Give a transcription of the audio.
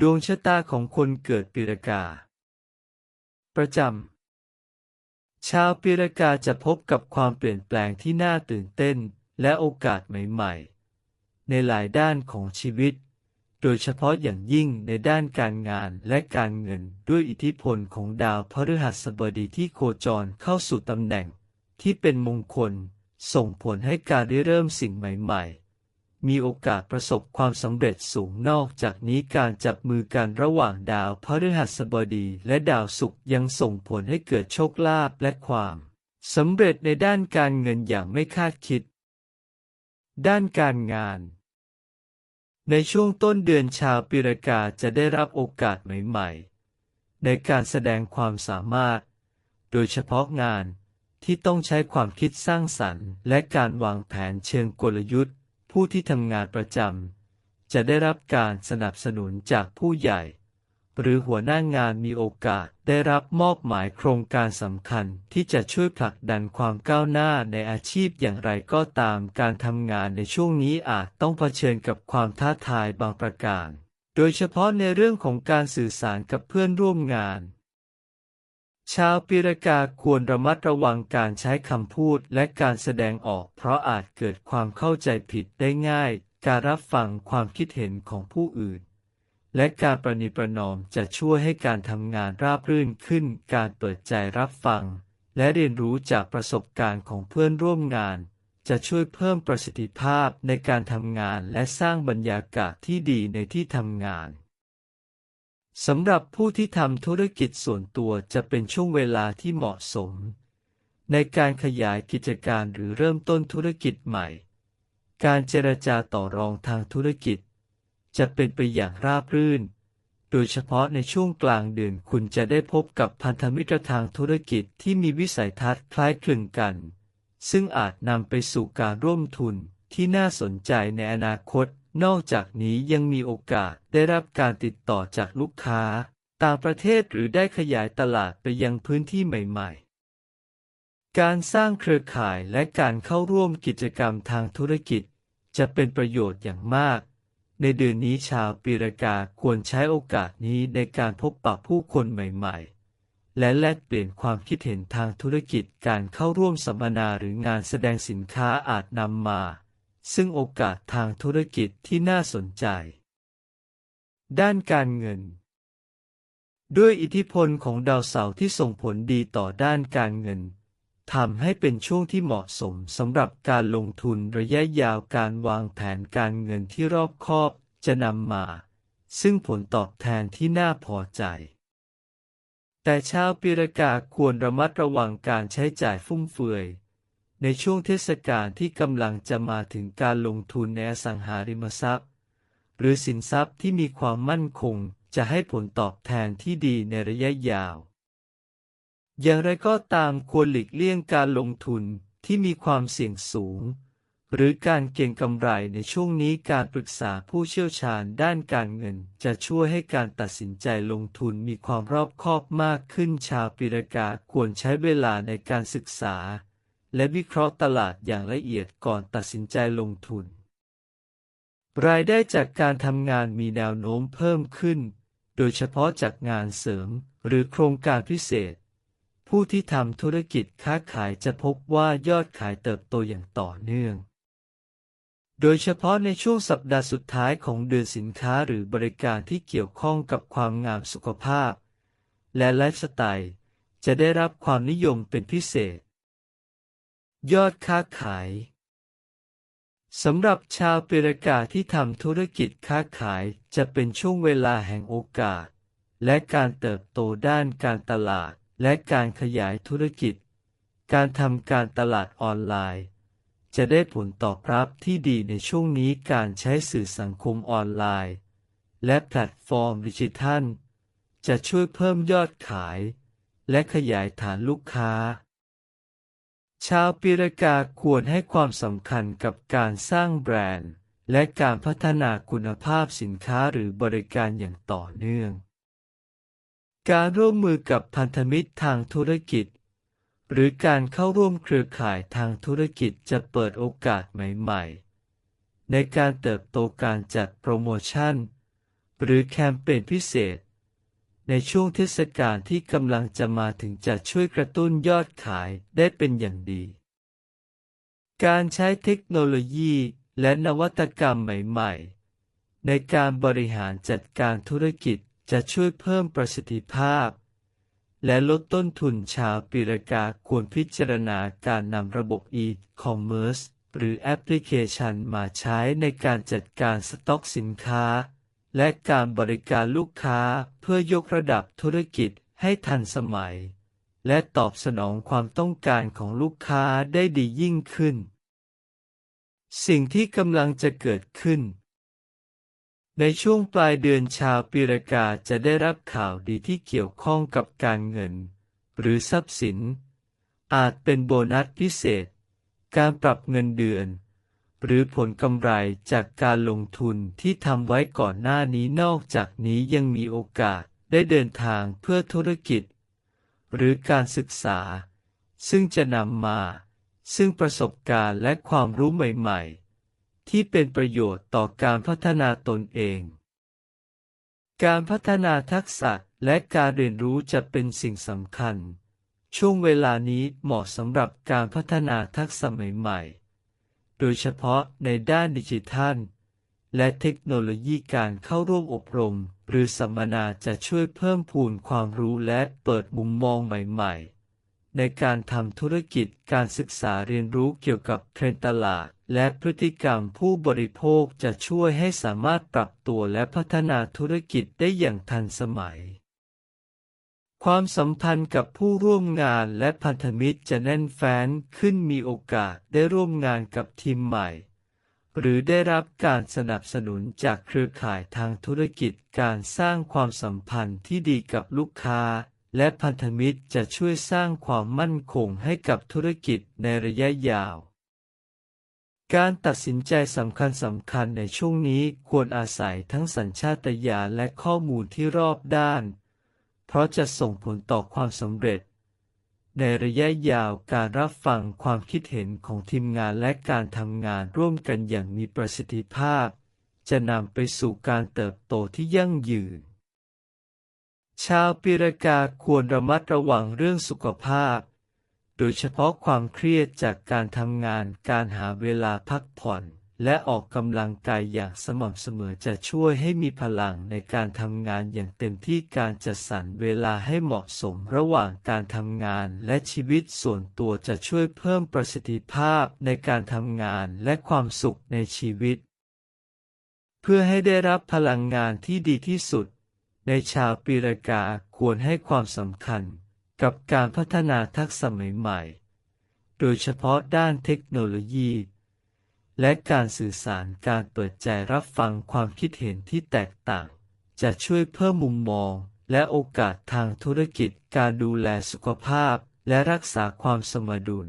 ดวงชะตาของคนเกิดปีรากา ประจำ ชาวปีรากาจะพบกับความเปลี่ยนแปลงที่น่าตื่นเต้นและโอกาสใหม่ ๆ ในหลายด้านของชีวิต โดยเฉพาะอย่างยิ่งในด้านการงานและการเงินด้วยอิทธิพลของดาวพฤหัสบดีที่โคจรเข้าสู่ตำแหน่งที่เป็นมงคล ส่งผลให้การได้เริ่มสิ่งใหม่ ๆ มีโอกาสประสบความสำเร็จสูงนอกจากนี้การจับมือกันระหว่างดาวพฤหัสบดีและดาวศุกร์ยังส่งผลให้เกิดโชคลาภและความสำเร็จในด้านการเงินอย่างไม่คาดคิด ด้านการงาน ในช่วงต้นเดือนชาวปีรกาจะได้รับโอกาสใหม่ ๆ ในการแสดงความสามารถ โดยเฉพาะงานที่ต้องใช้ความคิดสร้างสรรค์ และการวางแผนเชิงกลยุทธ์ ผู้ที่ทำงานประจำจะได้รับการสนับสนุนจากผู้ใหญ่ หรือหัวหน้างานมีโอกาสได้รับมอบหมายโครงการสำคัญที่จะช่วยผลักดันความก้าวหน้าในอาชีพอย่างไรก็ตามการทำงานในช่วงนี้อาจต้องเผชิญกับความท้าทายบางประการ โดยเฉพาะในเรื่องของการสื่อสารกับเพื่อนร่วมงาน ชาวปีรกาควรระมัดระวังการใช้คำพูดและการแสดงออก เพราะอาจเกิดความเข้าใจผิดได้ง่าย การรับฟังความคิดเห็นของผู้อื่น และการประนีประนอมจะช่วยให้การทำงานราบรื่นขึ้น การเปิดใจรับฟัง และเรียนรู้จากประสบการณ์ของเพื่อนร่วมงาน จะช่วยเพิ่มประสิทธิภาพในการทำงานและสร้างบรรยากาศที่ดีในที่ทำงาน สำหรับผู้ที่ทำธุรกิจส่วนตัวจะเป็นช่วงเวลาที่เหมาะสม ในการขยายกิจการหรือเริ่มต้นธุรกิจใหม่ การเจรจาต่อรองทางธุรกิจ จะเป็นไปอย่างราบรื่น โดยเฉพาะในช่วงกลางเดือนคุณจะได้พบกับพันธมิตรทางธุรกิจที่มีวิสัยทัศน์คล้ายคลึงกัน ซึ่งอาจนำไปสู่การร่วมทุนที่น่าสนใจในอนาคต นอกจากนี้ยังมีโอกาสได้รับการติดต่อจากลูกค้า ต่างประเทศหรือได้ขยายตลาดไปยังพื้นที่ใหม่ๆ การสร้างเครือข่ายและการเข้าร่วมกิจกรรมทางธุรกิจ จะเป็นประโยชน์อย่างมาก ในเดือนนี้ชาวปีรากาควรใช้โอกาสนี้ในการพบปะผู้คนใหม่ๆและแลกเปลี่ยนความคิดเห็นทางธุรกิจการเข้าร่วมสัมมนาหรืองานแสดงสินค้าอาจนำมา ซึ่งโอกาสทางธุรกิจที่น่าสนใจ ด้านการเงิน ด้วยอิทธิพลของดาวเสาร์ที่ส่งผลดีต่อด้านการเงินทำให้เป็นช่วงที่เหมาะสมสำหรับการลงทุนระยะยาวการวางแผนการเงินที่รอบคอบจะนำมา ซึ่งผลตอบแทนที่น่าพอใจ แต่ชาวปีรกาควรระมัดระวังการใช้จ่ายฟุ่มเฟือย ในช่วงเทศกาลที่กำลังจะมาถึงการลงทุนในอสังหาริมทรัพย์ หรือสินทรัพย์ที่มีความมั่นคงจะให้ผลตอบแทนที่ดีในระยะยาว อย่างไรก็ตามควรหลีกเลี่ยงการลงทุนที่มีความเสี่ยงสูง หรือการเก็งกำไรในช่วงนี้การปรึกษาผู้เชี่ยวชาญด้านการเงิน จะช่วยให้การตัดสินใจลงทุนมีความรอบคอบมากขึ้นชาวปีรากาควรใช้เวลาในการศึกษา และวิเคราะห์ตลาดอย่างละเอียดก่อนตัดสินใจลงทุน รายได้จากการทำงานมีแนวโน้มเพิ่มขึ้น โดยเฉพาะจากงานเสริมหรือโครงการพิเศษ ผู้ที่ทำธุรกิจค้าขายจะพบว่ายอดขายเติบโตอย่างต่อเนื่อง โดยเฉพาะในช่วงสัปดาห์สุดท้ายของเดือนสินค้าหรือบริการที่เกี่ยวข้องกับความงามสุขภาพ และไลฟ์สไตล์จะได้รับความนิยมเป็นพิเศษ ยอดค้าขายสำหรับชาวเปรกาที่ทำธุรกิจค้าขายจะเป็นช่วงเวลาแห่งโอกาส และการเติบโตด้านการตลาดและการขยายธุรกิจ การทำการตลาดออนไลน์ จะได้ผลตอบรับที่ดีในช่วงนี้การใช้สื่อสังคมออนไลน์ และแพลตฟอร์มดิจิทัล จะช่วยเพิ่มยอดขาย และขยายฐานลูกค้า ชาวปีรกาควรให้ความสำคัญกับการสร้างแบรนด์ และการพัฒนาคุณภาพสินค้าหรือบริการอย่างต่อเนื่อง การร่วมมือกับพันธมิตรทางธุรกิจ หรือการเข้าร่วมเครือข่ายทางธุรกิจจะเปิดโอกาสใหม่ๆ ในการเติบโตการจัดโปรโมชั่น หรือแคมเปญพิเศษ ในช่วงเทศกาลที่กำลังจะมาถึงจะช่วยกระตุ้นยอดขายได้เป็นอย่างดี การใช้เทคโนโลยีและนวัตกรรมใหม่ ๆ ในการบริหารจัดการธุรกิจจะช่วยเพิ่มประสิทธิภาพ และลดต้นทุนชาวปีรกาควรพิจารณาการนำระบบ e-commerce หรือแอปพลิเคชันมาใช้ในการจัดการสต็อกสินค้า และการบริการลูกค้าเพื่อยกระดับธุรกิจให้ทันสมัย และตอบสนองความต้องการของลูกค้าได้ดียิ่งขึ้น สิ่งที่กำลังจะเกิดขึ้น ในช่วงปลายเดือนชาวปีรากาจะได้รับข่าวดีที่เกี่ยวข้องกับการเงิน หรือทรัพย์สิน อาจเป็นโบนัสพิเศษ การปรับเงินเดือน หรือผลกำไรจากการลงทุนที่ทำไว้ก่อนหน้านี้นอกจากนี้ยังมีโอกาสได้เดินทางเพื่อธุรกิจ หรือการศึกษา ซึ่งจะนำมา ซึ่งประสบการณ์และความรู้ใหม่ๆ ที่เป็นประโยชน์ต่อการพัฒนาตนเอง การพัฒนาทักษะและการเรียนรู้จะเป็นสิ่งสำคัญ ช่วงเวลานี้เหมาะสำหรับการพัฒนาทักษะใหม่ๆ โดยเฉพาะในด้านดิจิทัล และเทคโนโลยีการเข้าร่วมอบรม หรือสัมมนาจะช่วยเพิ่มพูนความรู้และเปิดมุมมองใหม่ๆ ในการทำธุรกิจการศึกษาเรียนรู้เกี่ยวกับเทรนด์ตลาด และพฤติกรรมผู้บริโภคจะช่วยให้สามารถปรับตัวและพัฒนาธุรกิจได้อย่างทันสมัย ความสัมพันธ์กับผู้ร่วมงานและพันธมิตรจะแน่นแฟ้นขึ้นมีโอกาสได้ร่วมงานกับทีมใหม่ หรือได้รับการสนับสนุนจากเครือข่ายทางธุรกิจการสร้างความสัมพันธ์ที่ดีกับลูกค้า และพันธมิตรจะช่วยสร้างความมั่นคงให้กับธุรกิจในระยะยาว การตัดสินใจสำคัญสำคัญในช่วงนี้ควรอาศัยทั้งสัญชาตญาณและข้อมูลที่รอบด้าน เพราะจะส่งผลต่อความสำเร็จ ในระยะยาวการรับฟังความคิดเห็นของทีมงานและการทำงานร่วมกันอย่างมีประสิทธิภาพ จะนำไปสู่การเติบโตที่ยั่งยืน ชาวปีรากาควรระมัดระวังเรื่องสุขภาพ โดยเฉพาะความเครียดจากการทำงานการหาเวลาพักผ่อน และออกกำลังกายอย่างสม่ำเสมอจะช่วยให้มีพลังในการทำงานอย่างเต็มที่การจัดสรรเวลาให้เหมาะสมระหว่างการทำงานและชีวิตส่วนตัวจะช่วยเพิ่มประสิทธิภาพในการทำงานและความสุขในชีวิต เพื่อให้ได้รับพลังงานที่ดีที่สุด ในชาวปีรากาควรให้ความสำคัญกับการพัฒนาทักษะใหม่ๆ โดยเฉพาะด้านเทคโนโลยี และการสื่อสารการเปิดใจรับฟังความคิดเห็นที่แตกต่าง จะช่วยเพิ่มมุมมอง และโอกาสทางธุรกิจการดูแลสุขภาพ และรักษาความสมดุล